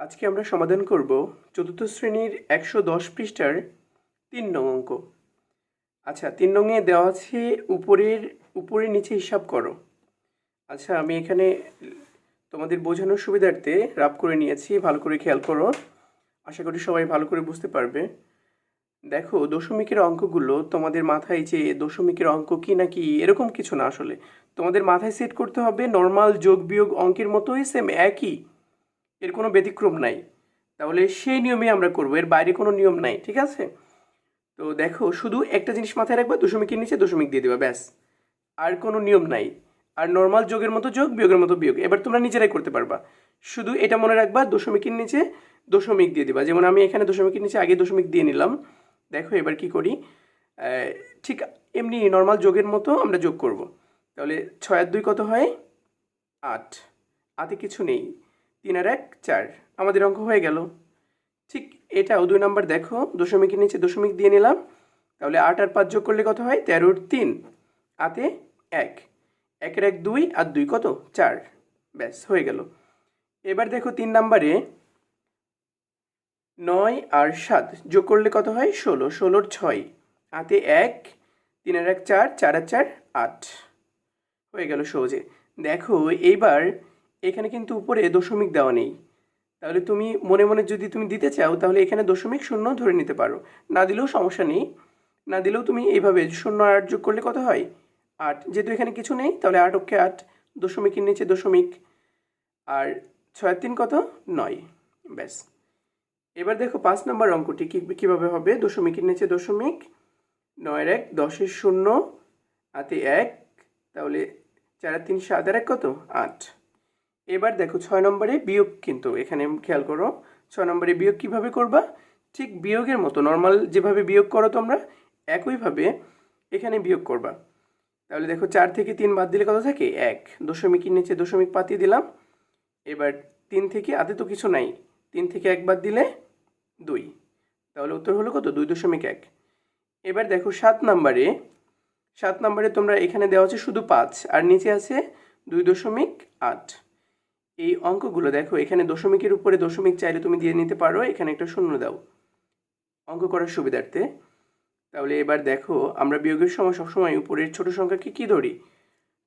আজকে আমরা সমাধান করব চতুর্থ শ্রেণির একশো দশ পৃষ্ঠার তিন নং অঙ্ক। আচ্ছা তিন নংয়ে দেওয়া আছে উপরের, উপরে নিচে হিসাব করো। আচ্ছা আমি এখানে তোমাদের বোঝানোর সুবিধার্থে রাব করে নিয়েছি, ভালো করে খেয়াল করো। আশা করি সবাই ভালো করে বুঝতে পারবে। দেখো, দশমিকের অঙ্কগুলো তোমাদের মাথায় যে দশমিকের অঙ্ক কি না কি এরকম কিছু না আসলে। তোমাদের মাথায় সেট করতে হবে, নর্মাল যোগ বিয়োগ অঙ্কের মতোই সেম একই। এর কোনো ব্যতিক্রম নাই। তাহলে সেই নিয়মে আমরা করব, এর বাইরে কোনো নিয়ম নাই, ঠিক আছে? তো দেখো, শুধু একটা জিনিস মাথায় রাখবা, দশমিকের নিচে দশমিক দিয়ে দেবা, ব্যাস। আর কোনো নিয়ম নাই। আর নর্মাল যোগের মতো যোগ, বিয়োগের মতো বিয়োগ, এবার তোমরা নিজেরাই করতে পারবা। শুধু এটা মনে রাখবা, দশমিকের নিচে দশমিক দিয়ে দিবা। যেমন আমি এখানে দশমিকের নিচে আগে দশমিক দিয়ে নিলাম। দেখো, এবার কি করি? ঠিক এমনি নর্মাল যোগের মতো আমরা যোগ করব। তাহলে ছয় আর দুই কত হয়? আট। আতে কিছু নেই। তিন আর এক চার। আমাদের অঙ্ক হয়ে গেল। ঠিক এটাও দুই নাম্বার দেখো। দশমিকের নিচে দশমিক দিয়ে নিলাম। তাহলে আট আর পাঁচ যোগ করলে কত হয়? তেরোর তিন। আতে এক। একের এক দুই আর দুই কত? চার। ব্যাস, হয়ে গেল। এবার দেখো তিন নাম্বারে নয় আর সাত যোগ করলে কত হয়? ষোলো। ষোলোর ছয়। আতে এক, তিনের এক চার চার আর চার আট। হয়ে গেল সহজে। দেখো, এইবার এখানে কিন্তু উপরে দশমিক দেওয়া নেই। তাহলে তুমি মনে মনে যদি তুমি দিতে চাও, তাহলে এখানে দশমিক শূন্য ধরে নিতে পারো। না দিলেও সমস্যা নেই। না দিলেও তুমি এইভাবে শূন্য আট যোগ করলে কত হয়? আট। যেহেতু এখানে কিছু নেই, তাহলে আট অক্ষে আট, দশমিকের নিচে দশমিক। আর ছয় তিন কত? নয়। ব্যাস। এবার দেখো পাঁচ নম্বর অঙ্কটি কী, কীভাবে হবে? দশমিকের নিচে দশমিক, নয়ের এক, দশের শূন্য, হাতে এক, তাহলে চার তিন, সাত আর এক কত? আট। এবার দেখো ছয় নম্বরে বিয়োগ কিন্তু, এখানে খেয়াল করো, ছয় নম্বরে বিয়োগ কীভাবে করবা? ঠিক বিয়োগের মতো নর্মাল যেভাবে বিয়োগ করো তোমরা, একইভাবে এখানে বিয়োগ করবা। তাহলে দেখো চার থেকে তিন বাদ দিলে কত থাকে? এক। দশমিকের নিচে দশমিক পাতিয়ে দিলাম। এবার তিন থেকে আদে তো কিছু নাই, তিন থেকে এক বাদ দিলে দুই। তাহলে উত্তর হলো কত? দুই দশমিক এক। এবার দেখো সাত নাম্বারে, সাত নম্বরে তোমরা এখানে দেওয়া আছে শুধু পাঁচ, আর নিচে আছে দুই দশমিক আট। এই অঙ্কগুলো দেখো, এখানে দশমিকের উপরে দশমিক চাইলে তুমি দিয়ে নিতে পারো, এখানে একটা শূন্য দাও। অঙ্ক করার সুবিধার্থে। তাহলে এবার দেখো, আমরা বিয়োগের সময় সবসময় উপরের ছোট সংখ্যাকে কি ধরি?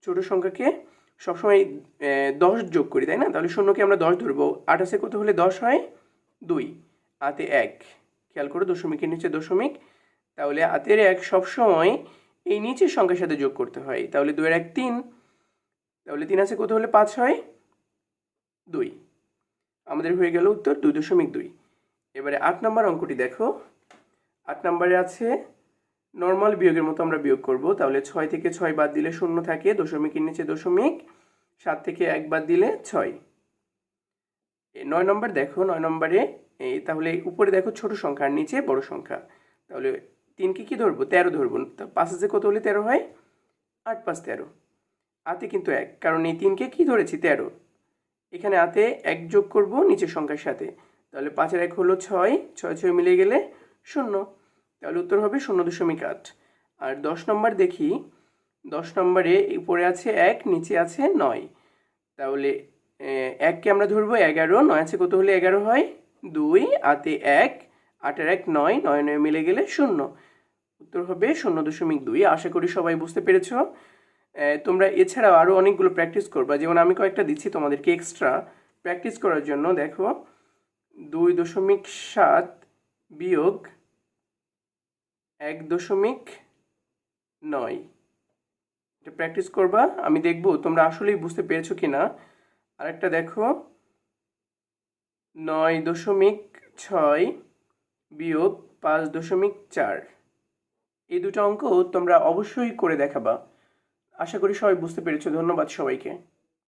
ছোট সংখ্যাকে সবসময় দশ যোগ করি, তাই না? তাহলে শূন্যকে আমরা দশ ধরবো। আছে কত হলে দশ হয়? দুই। আতে এক। খেয়াল করো, দশমিকের নিচে দশমিক। তাহলে আতের এক সবসময় এই নিচের সংখ্যার সাথে যোগ করতে হয়। তাহলে দুয়ের এক তিন। তাহলে তিন আছে কত হলে পাঁচ হয়? দুই। আমাদের হয়ে গেল উত্তর দুই দশমিক দুই। এবারে আট নম্বর অঙ্কটি দেখো। আট নম্বরে আছে নর্মাল বিয়োগের মতো আমরা বিয়োগ করব। তাহলে ছয় থেকে ছয় বাদ দিলে শূন্য থাকে, দশমিকের নিচে দশমিক, সাত থেকে এক বাদ দিলে ছয়। নয় নম্বর দেখো, নয় নম্বরে, এই তাহলে উপরে দেখো ছোট সংখ্যা আর নিচে বড় সংখ্যা। তাহলে তিনকে কি ধরবো? তেরো ধরবো। পাঁচ আছে কত হলে তেরো হয়? আট পাঁচ তেরো। আতে কিন্তু এক, কারণ এই তিনকে কি ধরেছি? তেরো। এখানে আতে এক যোগ করব নিচের সংখ্যার সাথে। তাহলে পাঁচের এক হলো ছয় ছয় ছয় মিলে গেলে শূন্য। তাহলে উত্তর হবে শূন্য দশমিক আট। আর দশ নম্বর দেখি, দশ নম্বরে উপরে আছে এক, নিচে আছে নয়। তাহলে এককে আমরা ধরবো এগারো, নয় আছে কত হলে এগারো হয়? দুই, আতে এক, আটের এক নয় নয় নয় মিলে গেলে শূন্য। উত্তর হবে শূন্য দশমিক দুই। আশা করি সবাই বুঝতে পেরেছ। তোমরা এছাড়াও আরও অনেকগুলো প্র্যাকটিস করবা। যেমন আমি কয়েকটা দিচ্ছি তোমাদেরকে এক্সট্রা প্র্যাকটিস করার জন্য দেখো, দুই দশমিক সাত বিয়োগ এক দশমিক নয়। এটা প্র্যাকটিস করবা, আমি দেখব তোমরা আসলেই বুঝতে পেরেছ কি না আরেকটা দেখো, নয় দশমিক ছয় বিয়োগ পাঁচ দশমিক চার। এই দুটো অঙ্ক তোমরা অবশ্যই করে দেখাবা। আশা করি সবাই বুঝতে পেরেছ। ধন্যবাদ সবাইকে।